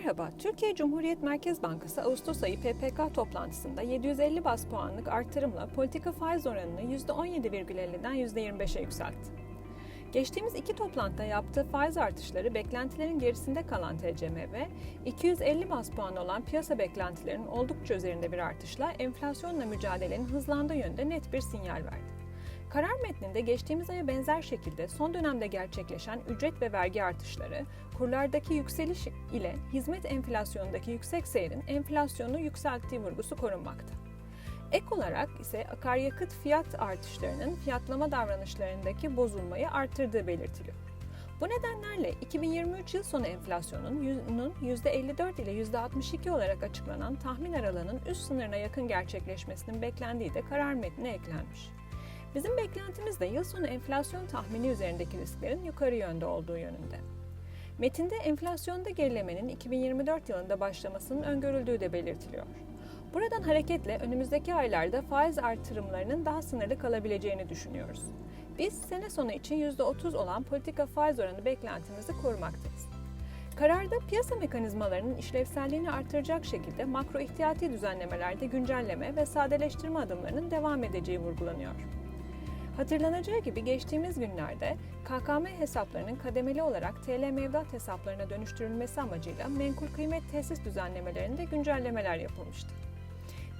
Merhaba, Türkiye Cumhuriyet Merkez Bankası Ağustos ayı PPK toplantısında 750 bas puanlık artırımla politika faiz oranını %17,50'den %25'e yükseltti. Geçtiğimiz iki toplantıda yaptığı faiz artışları beklentilerin gerisinde kalan TCMB, 250 bas puan olan piyasa beklentilerinin oldukça üzerinde bir artışla enflasyonla mücadelenin hızlandığı yönde net bir sinyal verdi. Karar metninde geçtiğimiz aya benzer şekilde son dönemde gerçekleşen ücret ve vergi artışları, kurlardaki yükseliş ile hizmet enflasyonundaki yüksek seyrin enflasyonu yükselttiği vurgusu korunmakta. Ek olarak ise akaryakıt fiyat artışlarının fiyatlama davranışlarındaki bozulmayı artırdığı belirtiliyor. Bu nedenlerle 2023 yıl sonu enflasyonunun %54 ile %62 olarak açıklanan tahmin aralığının üst sınırına yakın gerçekleşmesinin beklendiği de karar metnine eklenmiş. Bizim beklentimiz de yıl sonu enflasyon tahmini üzerindeki risklerin yukarı yönde olduğu yönünde. Metinde enflasyonda gerilemenin 2024 yılında başlamasının öngörüldüğü de belirtiliyor. Buradan hareketle önümüzdeki aylarda faiz artırımlarının daha sınırlı kalabileceğini düşünüyoruz. Biz sene sonu için %30 olan politika faiz oranı beklentimizi korumaktayız. Kararda piyasa mekanizmalarının işlevselliğini artıracak şekilde makro ihtiyati düzenlemelerde güncelleme ve sadeleştirme adımlarının devam edeceği vurgulanıyor. Hatırlanacağı gibi geçtiğimiz günlerde KKM hesaplarının kademeli olarak TL mevduat hesaplarına dönüştürülmesi amacıyla menkul kıymet tesis düzenlemelerinde güncellemeler yapılmıştı.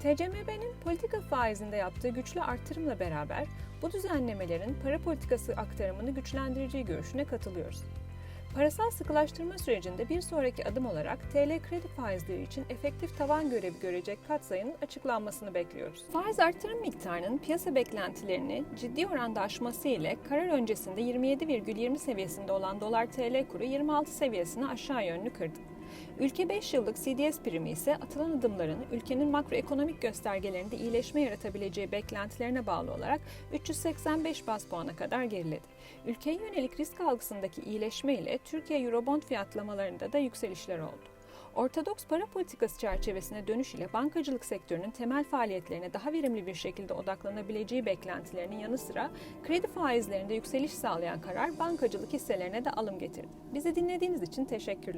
TCMB'nin politika faizinde yaptığı güçlü artırımla beraber bu düzenlemelerin para politikası aktarımını güçlendireceği görüşüne katılıyoruz. Parasal sıkılaştırma sürecinde bir sonraki adım olarak TL kredi faizleri için efektif tavan görevi görecek katsayının açıklanmasını bekliyoruz. Faiz artırım miktarının piyasa beklentilerini ciddi oranda aşması ile karar öncesinde 27,20 seviyesinde olan dolar TL kuru 26 seviyesine aşağı yönlü kırdı. Ülke 5 yıllık CDS primi ise atılan adımların ülkenin makroekonomik göstergelerinde iyileşme yaratabileceği beklentilerine bağlı olarak 385 bas puana kadar geriledi. Ülkeye yönelik risk algısındaki iyileşme ile Türkiye Eurobond fiyatlamalarında da yükselişler oldu. Ortodoks para politikası çerçevesine dönüş ile bankacılık sektörünün temel faaliyetlerine daha verimli bir şekilde odaklanabileceği beklentilerinin yanı sıra kredi faizlerinde yükseliş sağlayan karar bankacılık hisselerine de alım getirdi. Bizi dinlediğiniz için teşekkürler.